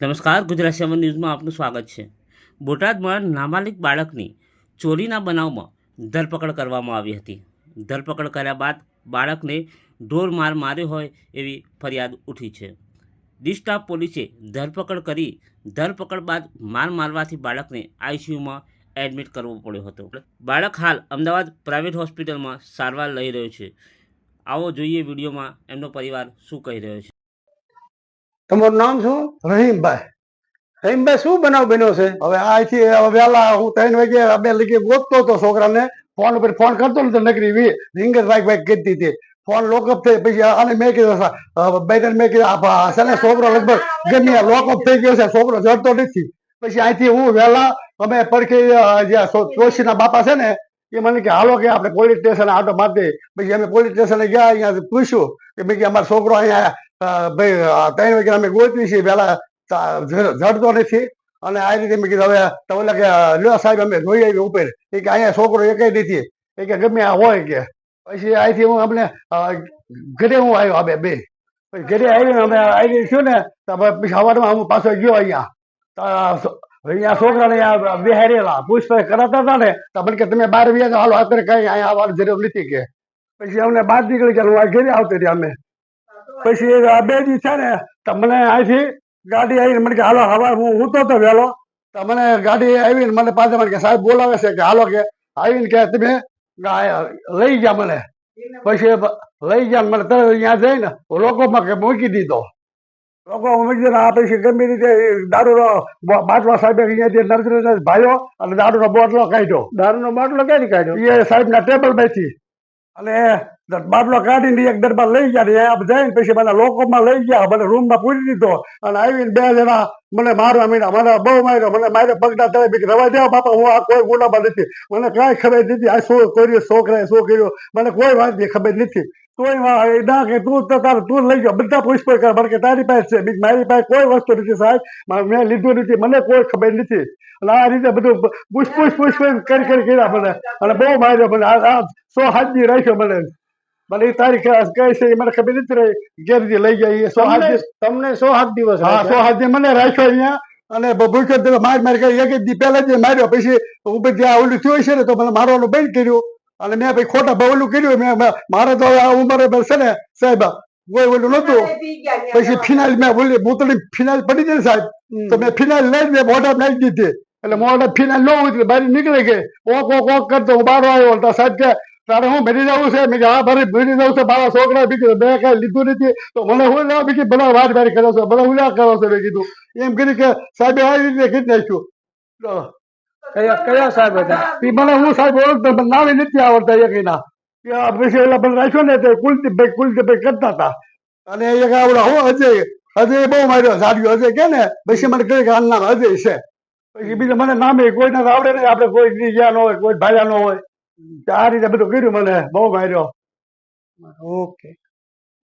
નમસ્કાર, ગુજરાત સેવન ન્યૂઝમાં આપનું સ્વાગત છે. બોટાદમાં નામાલિક બાળકની ચોરીના બનાવમાં ધરપકડ કરવામાં આવી હતી. ધરપકડ કર્યા બાદ બાળકને ઢોર માર માર્યો હોય એવી ફરિયાદ ઉઠી છે. ડિસ્ટાફ પોલીસે ધરપકડ કરી ધરપકડ બાદ માર મારવાથી બાળકને આઈસીયુમાં એડમિટ કરવો પડ્યો હતો. બાળક હાલ અમદાવાદ પ્રાઇવેટ હોસ્પિટલમાં સારવાર લઈ રહ્યો છે. આવો જોઈએ વિડીયોમાં એમનો પરિવાર શું કહી રહ્યો છે. તમારું નામ શું? રહીમભાઈ રહીમભાઈ શું બનાવ બન્યો છે? હવે અહીંથી હવે વહેલા હું ત્રણ વાગે બે લગી ગોતતો હતો છોકરાને. ફોન ઉપર ફોન કરતો ને તો નકરી વી. રિંગ જ વાગ વાગ કરતી હતી. ફોન લોકઅપ થઈ પછી આને મેં કીધું બેટર મેં કીધું આ ભા- છે ને છોકરો લગભગ ગમે લોકઅપ થઈ ગયો છે. છોકરો જડતો નથી. પછી અહીંથી હું વહેલા અમે પડખે અ, જે જોશીના બાપા છે ને એ મને કે હાલો કે આપણે પોલીસ સ્ટેશન આટો મારતે પછી અમે પોલીસ સ્ટેશને ગયા અહીંયા પૂછ્યું કે ભાઈ કે અમારો છોકરો અહીંયા અ, ભાઈ ત્રણ વાગે અમે ગોતવી છીએ. પેલા જડતો નથી. અને આ રીતે મેં કીધું, હવે તમે કે, લ્યો સાહેબ, અમે જોઈ આવી ઉપર. એ કે, અહીંયા છોકરો એકેય નથી. એ કે, ગમે આ હોય કે. પછી અહીંથી હું અમને ઘરે હું આવ્યો હવે બે પછી ઘરે આવીને અમે આવી છું ને પછી સવારમાં હું પાછો ગયો અહીંયા. અહીંયા છોકરાને બિહારેલા પૂછપરછ કરાતા હતા ને, તો કે, તમે બાર વ્યા હાલો, અત્યારે કઈ અહીંયા આવવાની જરૂર નથી કે. પછી અમને બહાર નીકળી ગયા, હું ઘરે આવતી રહી અમે. પછી બે દિવસે છે ને તમને મને અહીંથી ગાડી આવીને મને કે હાલો હવા હું ઊતો તો વહેલો. તો મને ગાડી આવીને મને પાછા મને કે સાહેબ બોલાવે છે. કે હાલો કે. આવીને કે તમે લઈ ગયા મને. પછી લઈ ગયા મને તરત અહીંયા જઈને લોકોમાં કે મૂકી દીધો. લોકો મૂકી આ પછી ગમે રીતે દારૂનો બાટલો સાહેબ અહીંયાથી નર્સરી ભાઈઓ અને દારૂનો બોટલો કાઢ્યો. દારૂનો બાટલો ક્યાંથી કાઢ્યો? એ સાહેબના ટેબલ બેઠી અને બાટલો કાઢીને એક દરબાર લઈ ગયા અહીંયા જઈને પછી મને લોકોમાં લઈ ગયા મને રૂમમાં પૂરી દીધો અને આવીને બે જણા મને મારવા માંડ્યા મને બહુ માર્યો મને માર્યો પગના તળે બીક રવા દેવા બાપા હું આ કોઈ ગુનામાં નથી મને કાંઈ ખબર નથી આ શું કર્યું છોકરાએ શું કર્યું મને કોઈ વાતની ખબર નથી કોઈ ના કે તું તાર તું લઈ ગયો બધા પૂછપરછ કરે મને કે તારી પાસે છે બીજી મારી પાસે કોઈ વસ્તુ નથી સાહેબ મા- લીધું નથી મને કોઈ ખબર નથી અને આ રીતે બધું પૂછ પૂછ પૂછ પૂછ કરી કરી કર્યા મને અને બહુ માર્યો મને આ સો હાથની રાખ્યો મને મને એ તારીખ કહે છે એ મને ખબર નથી રહી. ઘેરથી લઈ જાય સો તમને તમને સો સાત દિવસ હા સો હાથ મને રાખ્યો અહીંયા. અને ભૂખ્યો તમે માર માર કરી એક જ દી પહેલા જ માર્યો. પછી ઉપર જ્યાં ઓલું થયું છે ને તો મને મારવાનું બંધ કર્યું. અને મેં ભાઈ ખોટા બવલું કર્યું. મેં મારે તો આ ઉંમરે બસ છે ને સાહેબ કોઈ ઓલું નતું પછી ફિનાઇલ મેં ઓલી બોતલી ફિનાઇલ પડી ગઈ સાહેબ તો મેં ફિનાઇલ લઈ મેં મોઢા નાખી દીધી. એટલે મોઢા ફિનાઇલ ન ઉતરી બહાર નીકળી ગઈ. ઓક ઓક ઓક કરતો હું બહાર આવ્યો. સાહેબ કે તારે હું મરી જવું છે? મેં આ ભરી મરી જવું છે, મારા છોકરા બીજું મેં કઈ લીધું નથી. તો મને હું લેવા બીજી બધા વાત વાર કરો છો બધા ઉલ્યા કરો છો? મેં કીધું. એમ કરી કે, સાહેબ આવી રીતે કીધી નાખ્યું. કયા કયા સાહેબ હતા? એ મને હું સાહેબ ઓળખતો નામે નથી આવડતા એ કઈ ના પછી ઓલા પણ રાખ્યો ને તે કુલદીપભાઈ કુલદીપભાઈ કરતા હતા. અને એક આવડા હું, અજય અજય બહુ માર્યો સાડ્યો અજય કે ને? પછી મને કહે કે આ નામ અજય છે. પછી બીજું મને નામે કોઈને તો આવડે નહીં આપણે કોઈ ગયા ન હોય, કોઈ ભાયા ન હોય. આ રીતે બધું કર્યું મને બહુ માર્યો ઓકે